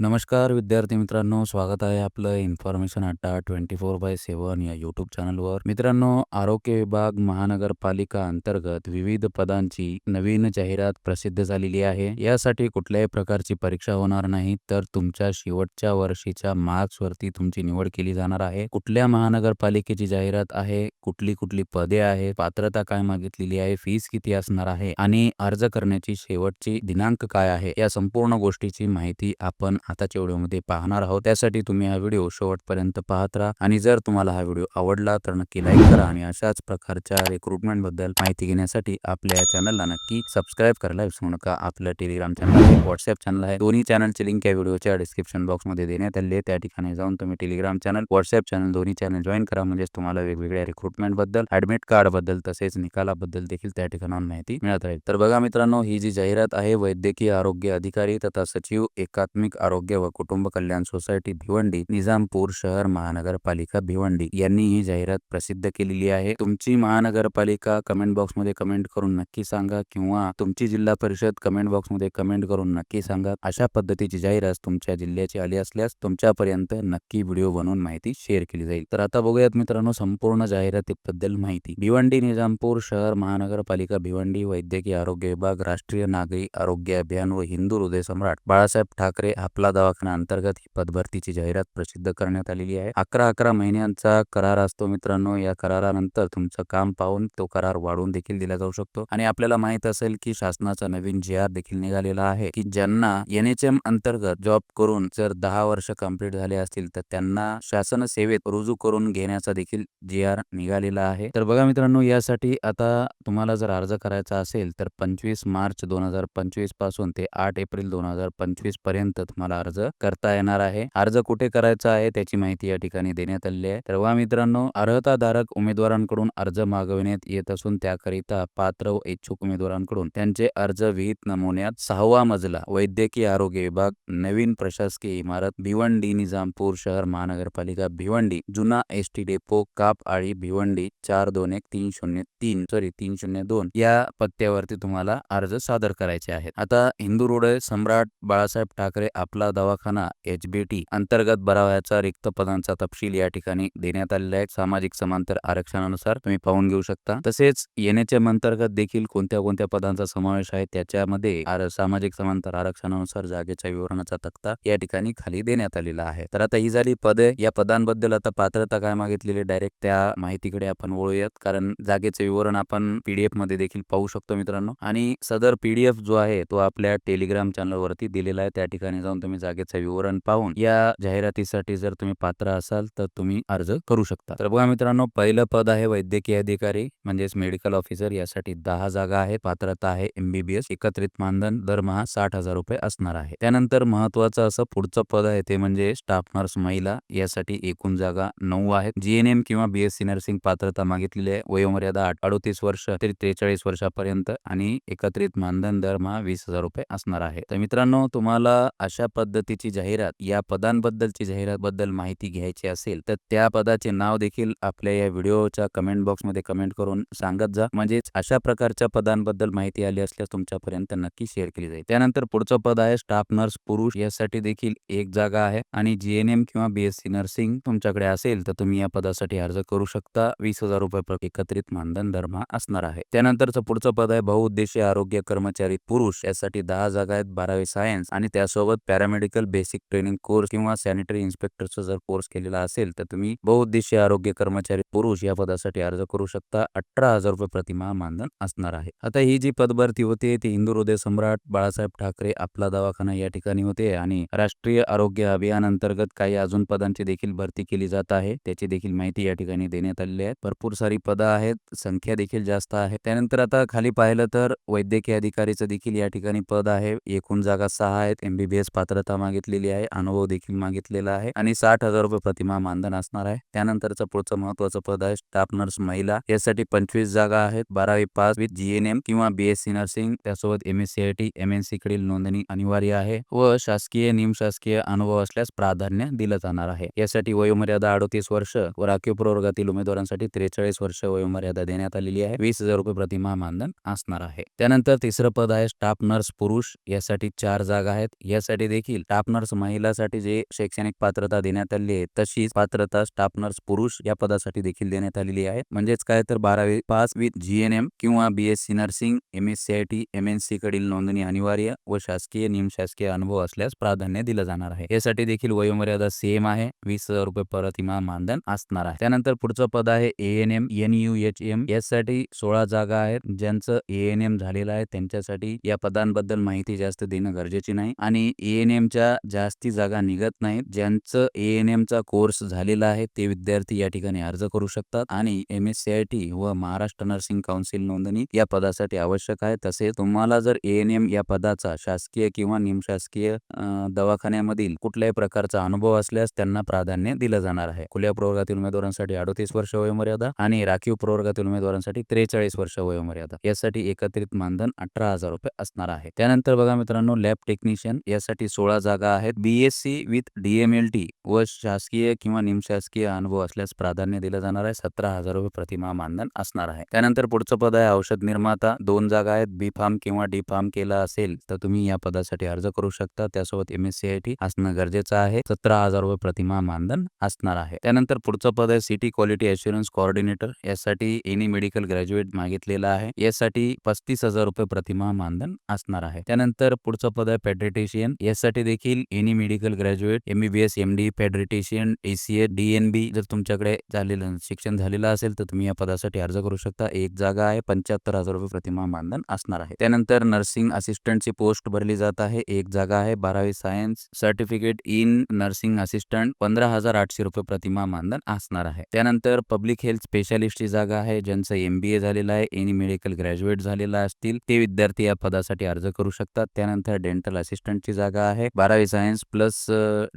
नमस्कार विद्यार्थी मित्रांनो स्वागत आहे आपलं इन्फॉर्मेशन अड्डा ट्वेंटी फोर बाय सेवन या यूट्यूब चॅनलवर मित्रांनो आरोग्य विभाग महानगरपालिका अंतर्गत विविध पदांची नवीन जाहिरात प्रसिद्ध झालेली आहे. यासाठी कुठल्याही प्रकारची परीक्षा होणार नाही तर तुमच्या शेवटच्या वर्षीच्या मार्क्सवरती तुमची निवड केली जाणार आहे. कुठल्या महानगरपालिकेची जाहिरात आहे कुठली कुठली पदे आहे पात्रता काय मागितलेली आहे फीस किती असणार आहे आणि अर्ज करण्याची शेवटची दिनांक काय आहे या संपूर्ण गोष्टीची माहिती आपण आताच्या व्हिडिओमध्ये पाहणार आहोत. त्यासाठी तुम्ही हा व्हिडिओ शेवटपर्यंत पाहत राहा. आणि जर तुम्हाला हा व्हिडिओ आवडला तर नक्की लाईक करा आणि अशाच प्रकारच्या रिक्रुटमेंटबद्दल माहिती घेण्यासाठी आपल्या या चॅनलला नक्की सबस्क्राईब करायला विसरू नका. आपलं टेलिग्राम चॅनल आहे व्हॉट्सअप चॅनल आहे. दोन्ही चॅनलची लिंक या व्हिडिओच्या डिस्क्रिप्शन बॉक्समध्ये देण्यात आली आहे. त्या ठिकाणी जाऊन तुम्ही टेलिग्राम चॅनल व्हॉट्सअप चॅनल दोन्ही चॅनल जॉईन करा. म्हणजेच तुम्हाला वेगवेगळ्या रिक्रुटमेंटबद्दल ऍडमिट कार्डबद्दल तसेच निकालाबद्दल देखील त्या ठिकाणाहून माहिती मिळत राहील. तर बघा मित्रांनो ही जी जाहिरात आहे वैद्यकीय आरोग्य अधिकारी तथा सचिव एकात्मिक आरोग्य व कुटुंब कल्याण सोसायटी भिवंडी निजामपूर शहर महानगरपालिका भिवंडी यांनी ही जाहिरात प्रसिद्ध केलेली आहे. तुमची महानगरपालिका कमेंट बॉक्समध्ये कमेंट करून नक्की सांगा किंवा तुमची जिल्हा परिषद कमेंट बॉक्समध्ये कमेंट करून नक्की सांगा. अशा पद्धतीची जाहिरात तुमच्या जिल्ह्याची आली असल्यास तुमच्यापर्यंत नक्की व्हिडिओ बनवून माहिती शेअर केली जाईल. तर आता बघूयात मित्रांनो संपूर्ण जाहिरातीबद्दल माहिती. भिवंडी निजामपूर शहर महानगरपालिका भिवंडी वैद्यकीय आरोग्य विभाग राष्ट्रीय नागरी आरोग्य अभियान व हिंदू हृदय सम्राट बाळासाहेब ठाकरे आपला दवाखाना अंतर्गत ही पदभरतीची जाहिरात प्रसिद्ध करण्यात आलेली आहे. अकरा अकरा महिन्यांचा करार असतो मित्रांनो. या करारानंतर तुमचं काम पाहून तो करार वाढवून देखील दिला जाऊ शकतो. आणि आपल्याला माहीत असेल की शासनाचा नवीन जी आर देखील निघालेला आहे की ज्यांना एन एच एम अंतर्गत जॉब करून जर दहा वर्ष कंप्लीट झाले असतील तर त्यांना शासन सेवेत रुजू करून घेण्याचा देखील जी आर निघालेला आहे. तर बघा मित्रांनो यासाठी आता तुम्हाला जर अर्ज करायचा असेल तर पंचवीस मार्च दोन हजार पंचवीसपासून ते आठ एप्रिल दोन हजार पंचवीसपर्यंत तुम्हाला अर्ज करता येणार आहे. अर्ज कुठे करायचा आहे त्याची माहिती या ठिकाणी देण्यात आली आहे. तर वा मित्रांनो अर्हताधारक उमेदवारांकडून अर्ज मागविण्यात येत असून त्याकरिता पात्र व इच्छुक उमेदवारांकडून त्यांचे अर्ज विहित नमुन्यात सहावा मजला वैद्यकीय आरोग्य विभाग नवीन प्रशासकीय इमारत भिवंडी निजामपूर शहर महानगरपालिका भिवंडी जुना एस टी डेपो काप आळी भिवंडी चार दोन एक तीन शून्य तीन सॉरी तीन शून्य दोन या पत्त्यावरती तुम्हाला अर्ज सादर करायचे आहेत. आता हिंदू रोड सम्राट बाळासाहेब ठाकरे आपला दवाखाना एच बी टी अंतर्गत भरावयाचा रिक्त पदांचा तपशील या ठिकाणी देण्यात आलेला आहे. सामाजिक समांतर आरक्षणानुसार तुम्ही पाहून घेऊ शकता. तसेच एन अंतर्गत देखील कोणत्या कोणत्या पदांचा समावेश आहे त्याच्यामध्ये सामाजिक समांतर आरक्षणानुसार जागेच्या विवरणाचा तक्ता या ठिकाणी खाली देण्यात आलेला आहे. तर आता ही झाली पदे. या पदांबद्दल आता पात्रता काय मागितलेली डायरेक्ट त्या माहितीकडे आपण वळूयात. कारण जागेचे विवरण आपण पीडीएफमध्ये देखील पाहू शकतो मित्रांनो. आणि सदर पीडीएफ जो आहे तो आपल्या टेलिग्राम चॅनल वरती दिलेला आहे. त्या ठिकाणी जाऊन तुम्ही जागेचं विवरण पाहून या जाहिरातीसाठी जर तुम्ही पात्र असाल तर तुम्ही अर्ज करू शकता. तर बघा मित्रांनो पहिलं पद आहे वैद्यकीय अधिकारी म्हणजेच मेडिकल ऑफिसर. यासाठी दहा जागा आहे पात्रता आहे एमबीबीएस एकत्रित मानधन दरमहा साठ हजार रुपये असणार आहे. त्यानंतर महत्वाचं असं पुढचं पद आहे ते म्हणजे स्टाफ नर्स महिला. यासाठी एकूण जागा नऊ आहेत. जीएनएम किंवा बीएससी नर्सिंग पात्रता मागितलेली आहे. वयोमर्यादा अडोतीस वर्ष ते त्रेचाळीस वर्षापर्यंत आणि एकत्रित मानधन दरमहा वीस हजार रुपये असणार आहे. तर मित्रांनो तुम्हाला अशा पद्धतीची जाहिरात या पदांबद्दलची जाहिरातबद्दल माहिती घ्यायची असेल तर त्या पदाचे नाव देखील आपल्या या व्हिडिओच्या कमेंट बॉक्समध्ये कमेंट करून सांगत जा. म्हणजेच अशा प्रकारच्या पदांबद्दल माहिती आली असल्यास तुमच्यापर्यंत नक्की शेअर केली जाईल. त्यानंतर पुढचं पद आहे स्टाफ नर्स पुरुष. यासाठी देखील एक जागा आहे आणि जीएनएम किंवा बीएससी नर्सिंग तुमच्याकडे असेल तर तुम्ही या पदासाठी अर्ज करू शकता. वीस हजार रुपये एकत्रित मानधन दरमहा असणार आहे. त्यानंतरचं पुढचं पद आहे बहुउद्देशीय आरोग्य कर्मचारी पुरुष. यासाठी दहा जागा आहेत बारावी सायन्स आणि त्यासोबत पॅरामेडिकल बेसिक ट्रेनिंग कोर्स किंवा सॅनिटरी इन्स्पेक्टरचा जर कोर्स केलेला असेल तर तुम्ही बहुउद्देशीय आरोग्य कर्मचारी पुरुष या पदासाठी अर्ज करू शकता. अठरा हजार रुपये प्रतिमा मानधन असणार आहे. आता ही जी पदभरती होते ती हिंदू हृदय सम्राट बाळासाहेब ठाकरे आपला दवाखाना या ठिकाणी होते आणि राष्ट्रीय आरोग्य अभियान अंतर्गत काही अजून पदांची देखील भरती केली जात आहे. त्याची देखील माहिती या ठिकाणी देण्यात आलेली आहे. भरपूर सारी पदं आहेत संख्या देखील जास्त आहे. त्यानंतर आता खाली पाहिलं तर वैद्यकीय अधिकारीचं देखील या ठिकाणी पद आहे. एकूण जागा सहा आहेत. एमबीबीएस पात्रता मागितलेली आहे अनुभव देखील मागितलेला आहे आणि साठ हजार रुपये प्रतिमा मानधन असणार आहे. त्यानंतरचं पुढचं महत्वाचं पद आहे स्टाफ नर्स महिला. यासाठी पंचवीस जागा आहेत बारावी पास विथ जीएनएम किंवा बीएससी नर्सिंग. त्यासोबत एमएससीआयटी एमएनसी कडील नोंदणी अनिवार्य आहे व शासकीय निमशासकीय अनुभव असल्यास प्राधान्य दिलं जाणार आहे. यासाठी वयोमर्यादा अडतीस वर्ष व राखीव प्रवर्गातील उमेदवारांसाठी त्रेचाळीस वर्ष वयोमर्यादा देण्यात आलेली आहे. वीस हजार रुपये प्रतिमा मानधन असणार आहे. त्यानंतर तिसरं पद आहे स्टाफ नर्स पुरुष. यासाठी चार जागा आहेत. यासाठी देखील देखील टापनर्स महिलासाठी जे शैक्षणिक पात्रता देण्यात आली आहे तशीच पात्रता स्टाफ पुरुष या पदासाठी देखील देण्यात आलेली आहे. म्हणजेच काय तर बारावी पास विथ जीएनएम किंवा BSc nursing M S C I T M N C कडील नोंदणी अनिवार्य व शासकीय निमशासकीय अनुभव असल्यास प्राधान्य दिलं जाणार आहे. यासाठी देखील वयोमर्यादा सेम आहे. वीस हजार रुपये प्रतिमा मानधन असणार आहे. त्यानंतर पुढचं पद आहे A N M N U H M. यासाठी सोळा जागा आहेत. ज्यांचं ए एन एम झालेलं आहे त्यांच्यासाठी या पदांबद्दल माहिती जास्त देणं गरजेची नाही. आणि ए एन जास्ती जागा निघत नाहीत. ज्यांचं ए एन कोर्स झालेला आहे ते विद्यार्थी या ठिकाणी अर्ज करू शकतात आणि M S C I T व महाराष्ट्र नर्सिंग काउन्सिल नोंदणी या पदासाठी आवश्यक आहे. तसेच तुम्हाला जर ए एन एम या पदाचा शासकीय किंवा निमशासकीय दवाखान्यामधील कुठल्याही प्रकारचा अनुभव असल्यास त्यांना प्राधान्य दिलं जाणार आहे. खुल्या प्रवर्गातील उमेदवारांसाठी अडतीस वर्ष वयोमर्यादा आणि राखीव प्रवर्गातील उमेदवारांसाठी त्रेचाळीस वर्ष वयोमर्यादा. यासाठी एकत्रित मानधन अठरा हजार रुपये असणार आहे. त्यानंतर बघा मित्रांनो लॅब टेक्निशियन यासाठी सोळा जागा आहेत. सी विथ डीएमएलटी व शासकीय किंवा निमशासकीय अनुभव असल्यास प्राधान्य दिलं जाणार आहे. सतरा हजार रुपये प्रतिमा मानधन असणार आहे. त्यानंतर पुढचं पद आहे औषध निर्माता. दोन जागा आहेत. बी फार्म किंवा डी फार्म केला असेल तर तुम्ही या पदासाठी अर्ज करू शकता. त्यासोबत M S C I T असणं गरजेचं आहे. सतरा हजार रुपये प्रतिमा मानधन असणार आहे. त्यानंतर पुढचं पद आहे सिटी क्वालिटी अश्युरन्स कोऑर्डिनेटर यासाठी एनी मेडिकल ग्रॅज्युएट मागितलेलं आहे. यासाठी पस्तीस हजार रुपये प्रतिमा मानधन असणार आहे. त्यानंतर पुढचं पद आहे पेट्रेटिशियन यासाठी देखील any medical graduate MBBS M D ACA DNB जर तुमच्याकडे झालेलं शिक्षण झालेलं असेल तर तुम्ही या पदासाठी अर्ज करू शकता. एक जागा आहे पंच्याहत्तर हजार रुपये प्रतिमा मानधन असणार आहे. त्यानंतर नर्सिंग असिस्टंटची पोस्ट भरली जात आहे. एक जागा आहे बारावी science certificate in nursing assistant पंधरा हजार आठशे रुपये प्रतिमा मानधन असणार आहे. त्यानंतर पब्लिक हेल्थ स्पेशालिस्टची जागा आहे ज्यांचं एमबीए झालेलं आहे एनी मेडिकल ग्रॅज्युएट झालेला असतील ते विद्यार्थी या पदासाठी अर्ज करू शकतात. त्यानंतर डेंटल असिस्टंटची जागा आहे बारावी science plus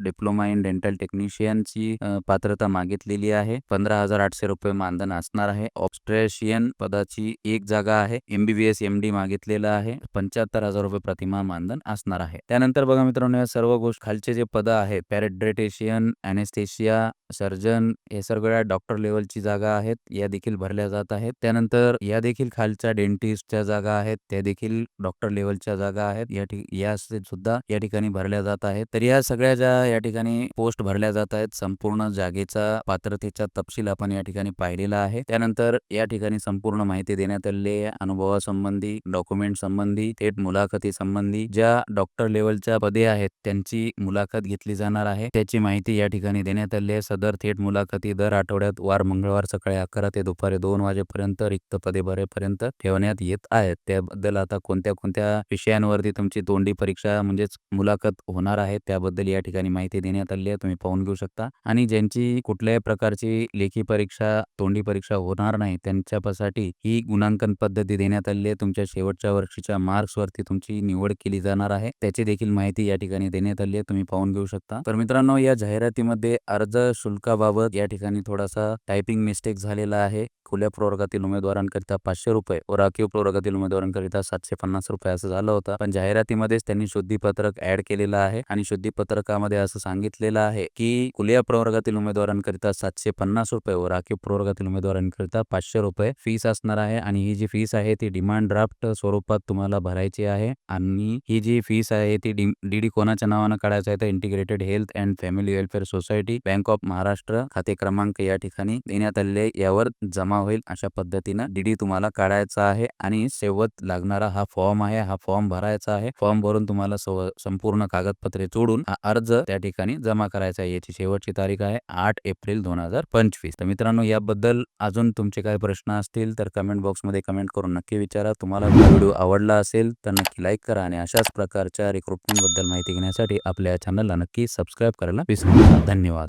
diploma in dental टेक्निशियनची पात्रता मागितलेली आहे. पंधरा हजार आठशे रुपये मानधन असणार आहे. ऑब्स्ट्रेशियन पदाची एक जागा आहे. एमबीबीएस एमडी मागितलेलं आहे. पंच्याहत्तर हजार रुपये प्रतिमा मानधन असणार आहे. त्यानंतर बघा मित्रांनो या सर्व गोष्टी खालचे जे पद आहेत पॅरेड्रेटेशियन अनेस्थेशिया सर्जन हे सगळ्या डॉक्टर लेवलची जागा आहेत. या देखील भरल्या जात आहेत. त्यानंतर या देखील खालच्या डेंटिस्टच्या जागा आहेत. त्या देखील डॉक्टर लेवलच्या जागा आहेत. या ठिक या सुद्धा या ठिकाणी भरल्या जात आहेत. तर या सगळ्या ज्या या ठिकाणी पोस्ट भरल्या जात आहेत संपूर्ण जागेचा पात्रतेचा तपशील आपण या ठिकाणी पाहिलेला आहे. त्यानंतर या ठिकाणी संपूर्ण माहिती देण्यात आलेली आहे. अनुभवासंबंधी डॉक्युमेंट संबंधी थेट मुलाखती संबंधी ज्या डॉक्टर लेवलच्या पदे आहेत त्यांची मुलाखत घेतली जाणार आहे. त्याची माहिती या ठिकाणी देण्यात आली आहे. सदर थेट मुलाखती दर आठवड्यात वार मंगळवार सकाळी अकरा ते दुपारी दोन वाजेपर्यंत रिक्त पदे भरेपर्यंत ठेवण्यात येत आहेत. त्याबद्दल आता कोणत्या कोणत्या विषयांवरती तुमची तोंडी परीक्षा म्हणजेच मुलाखत होणार आहे त्याबद्दल या ठिकाणी माहिती देण्यात आली आहे तुम्ही पाहून घेऊ शकता. आणि ज्यांची कुठल्याही प्रकारची लेखी परीक्षा तोंडी परीक्षा होणार नाही त्यांच्यासाठी ही गुणांकन पद्धती देण्यात आली आहे. तुमच्या शेवटच्या वर्षीच्या मार्क्स वरती तुमची निवड केली जाणार आहे. त्याची देखील माहिती या ठिकाणी देण्यात आली आहे तुम्ही पाहून घेऊ शकता. तर मित्रांनो या जाहिरातीमध्ये अर्ज शुल्काबाबत या ठिकाणी थोडासा टायपिंग मिस्टेक झालेला आहे. खुल्या प्रवर्गातील उमेदवारांकरिता पाचशे रुपये व राखीव प्रवर्गातील उमेदवारांकरिता सातशे पन्नास रुपये असं झालं होतं. पण जाहिरातीमध्येच त्यांनी शुद्धीपत्रक ऍड केलेलं आहे आणि शुद्धी पत्रकामध्ये असं सांगितलेलं आहे की खुल्या प्रवर्गातील उमेदवारांकरिता सातशे पन्नास रुपये व राखीव प्रवर्गातील उमेदवारांकरिता पाचशे रुपये फीस असणार आहे आणि ही जी फीस आहे ती डिमांड ड्राफ्ट स्वरूपात तुम्हाला भरायची आहे आणि ही जी फीस आहे ती डीडी कोणाच्या नावानं काढायचं आहे तर integrated health and family welfare society bank of Maharashtra खाते क्रमांक या ठिकाणी देण्यात आलेले यावर जमा होईल अशा पद्धतीनं डीडी तुम्हाला काढायचा आहे आणि शेवट लागणारा हा फॉर्म आहे हा फॉर्म भरायचा आहे. फॉर्म भरून तुम्हाला संपूर्ण पूर्ण कागदपत्रे जोडून हा अर्ज त्या ठिकाणी जमा करायचा आहे. याची शेवटची तारीख आहे आठ एप्रिल दोन हजार पंचवीस. तर मित्रांनो याबद्दल अजून तुमचे काही प्रश्न असतील तर कमेंट बॉक्समध्ये कमेंट करून नक्की विचारा. तुम्हाला व्हिडिओ आवडला असेल तर नक्की लाईक करा आणि अशाच प्रकारच्या रिक्रुटमेंटबद्दल माहिती घेण्यासाठी आपल्या चॅनलला नक्की सबस्क्राईब करायला विसरू नका. धन्यवाद.